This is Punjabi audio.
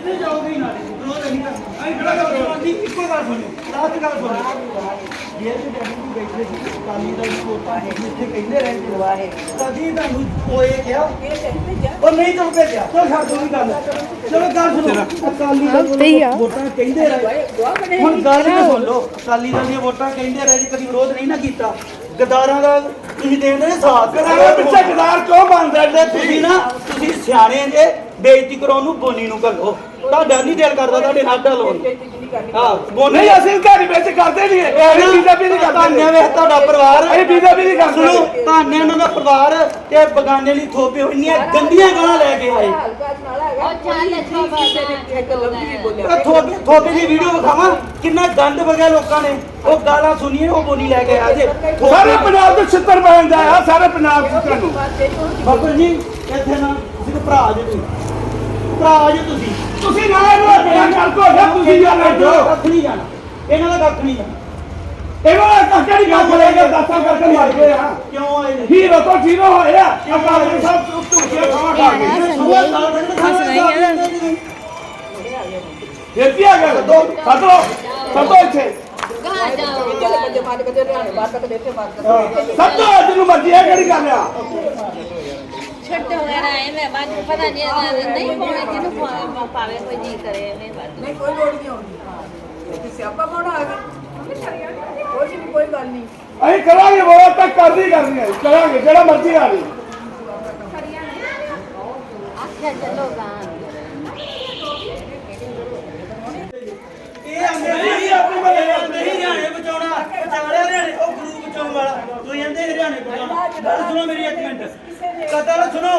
ਜਿੱਥੇ ਜਾਓਗੇ ਹੀ ਨਾਲੇ ਵਿਰੋਧ ਨਹੀਂ ਕਰਨਾ। ਅਸੀਂ ਖੜਾ ਕਰ ਰਹੇ ਇੱਕੋ ਗੱਲ ਸੁਣੋ। ਲਾਸਟ ਗੱਲ ਸੁਣੋ। ਜੇ ਤੇ ਡੈਡੀ ਜੀ ਬੈਠੇ ਸੀ ਕਾਲੀ ਦਾ ਕੋਟਾ ਹੈ ਜਿੱਥੇ ਕਹਿੰਦੇ ਰਹੇ ਜਵਾ ਹੈ। ਕਦੀ ਤੁਹਾਨੂੰ ਕੋਏ ਕਿਹਾ? ਉਹ ਨਹੀਂ ਤੁਹਾਨੂੰ ਭੇਜਿਆ ਚਲੋ ਛੱਡ ਦੋ ਵੀ ਗੱਲ। ਚਲੋ ਗੱਲ ਸੁਣੋ। ਅਕਾਲੀ ਦਲ ਵੱਲੋਂ ਵੋਟਾਂ ਕਹਿੰਦੇ ਰਹੇ। ਹੁਣ ਗੱਲ ਤੇ ਸੁਣ ਲਓ। ਅਕਾਲੀ ਦਲ ਦੀਆਂ ਵੋਟਾਂ ਕਹਿੰਦੇ ਰਹੇ ਜੀ ਕਦੀ ਵਿਰੋਧ ਨਹੀਂ ਨਾ ਕੀਤਾ। ਗਦਾਰਾਂ ਦਾ ਤੁਸੀਂ ਦੇਣੇ ਸਾਥ ਗਦਾਰਾਂ ਪਿੱਛੇ ਗਦਾਰ ਕਿਉਂ ਬਣਦਾ? ਤੇ ਤੁਸੀਂ ਨਾ ਤੁਸੀਂ ਸਿਆਣੇ ਜੇ ਬੇਇੱਜ਼ਤੀ ਕਰਾਉਣ ਨੂੰ ਬੋਨੀ ਨੂੰ ਘੱਲੋ। ਤੁਹਾਡਾ ਨਹੀਂ ਦਿਲ ਕਰਦਾ ਤੁਹਾਡੇ ਨਾਲ ਢਲੋਂ ਹਾਂ ਬੋਨੀ ਨਹੀਂ ਅਸੀਂ ਘਰ ਵਿੱਚ ਕਰਦੇ ਨਹੀਂ ਇਹ ਬੀਜੇਪੀ ਦੀ ਕਰਦੇ। ਤਾਨੇ ਵੇਖ ਤੁਹਾਡਾ ਪਰਿਵਾਰ ਅਸੀਂ ਬੀਜੇਪੀ ਦੀ ਗੱਲ ਸੁਣੋ ਤਾਨੇ ਉਹਨਾਂ ਦਾ ਪਰਿਵਾਰ ਤੇ ਬਗਾਨੇ ਲਈ ਥੋਪੇ ਇੰਨੀਆਂ ਗੰਦੀਆਂ ਗਾਲਾਂ ਲੈ ਕੇ ਆਏ। ਉਹ ਥੋਪੇ ਥੋਪੇ ਦੀ ਵੀਡੀਓ ਵਿਖਾਵਾਂ ਕਿੰਨਾ ਗੰਦ ਵਗਿਆ ਲੋਕਾਂ ਨੇ। ਉਹ ਗਾਲਾਂ ਸੁਣੀਏ ਉਹ ਬੋਨੀ ਲੈ ਕੇ ਆਏ ਜੇ। ਸਾਰੇ ਪੰਜਾਬ ਦੇ ਛਿੱਤਰ ਬਣ ਜਾਇਆ ਸਾਰੇ ਪੰਜਾਬ ਦੇ ਤੁਹਾਨੂੰ ਬਾਬਰ ਜੀ ਇੱਥੇ ਨਾ ਤੁਸੀਂ ਤਾਂ ਭਰਾ ਜੇ ਤੁਸੀਂ। ਭਰਾ ਜੇ ਤੁਸੀਂ। ਤੁਸੀਂ ਨਾ ਇਹਨੂੰ ਬਿਆਨ ਕਰ ਕੋ ਜਾਂ ਤੁਸੀਂ ਜਾਣਾ ਜੋ ਕੱਖ ਨਹੀਂ ਜਾਣਾ। ਇਹਨਾਂ ਦਾ ਕੱਖ ਨਹੀਂ ਜਾਣਾ। ਇਹਨਾਂ ਦਾ ਨਹੀਂ ਗੱਲ ਕਰੇਗਾ ਦਾਤਾਂ ਕਰਕੇ ਮਰ ਗਏ ਆ। ਕਿਉਂ ਆਏ ਨੇ? ਹੀਰੋ ਤੋਂ ਜ਼ੀਰੋ ਹੋਇਆ ਅਕਾਲੀ ਸਾਹਿਬ ਝੂਠੀਆਂ ਖਾਵਾ ਖਾ ਗਏ ਜੇਤੀ ਆ ਗਿਆ? ਸਦੋ ਸਦੋ ਸਦੋ ਇੱਥੇ। ਸਦੋ ਜਿਹਨੂੰ ਮਰਜ਼ੀ ਹੈ ਕਿਹੜੀ ਗੱਲ ਆ? ਵਗੈਰਾ ਐ ਮੈਂ ਬਾਅਦ ਚ ਪਤਾ ਨਹੀਂ ਇਹਦਾ ਨਹੀਂ ਪਾਉਣੇ ਜਿਹਨੂੰ ਪਾ- ਪਾਵੇ ਕੋਈ ਜੀ ਕਰੇ ਐਵੇਂ ਬਾਅਦ ਨਹੀਂ ਕੋਈ ਲੋੜ ਨਹੀਂ ਆਉਂਦੀ। ਤੇ ਸਿਆਪਾ ਕੌਣ ਆ ਗਿਆ? ਕੋਈ ਨਹੀਂ ਕੋਈ ਗੱਲ ਨਹੀਂ। ਅਸੀਂ ਕਰਾਂਗੇ ਬਹੁਤ ਤੱਕ ਕਰਦੀ ਕਰਨੀ ਹੈ ਕਰਾਂਗੇ ਜਿਹੜਾ ਮਰਜ਼ੀ ਆ ਜੀ। ਆਖਿਆ ਚੱਲੋ ਗਾਂ ਇਹ ਆਂਦੇ ਨਹੀਂ ਆਪਣੇ ਬਲੇ ਨਹੀਂ ਹਰਿਆਣੇ ਬਚਾਉਣਾ ਬਚਾੜਿਆ ਹਰਿਆਣੇ ਉਹ ਗੁਰੂ ਬਚਾਉਣ ਵਾਲਾ। ਤੁਸੀਂ ਕਹਿੰਦੇ ਹਰਿਆਣੇ ਬਚਾਉਣਾ ਗੱਲ ਸੁਣੋ ਮੇਰੀ ਇੱਕ ਮਿੰਟ। ਕਤਲ ਸੁਣੋ।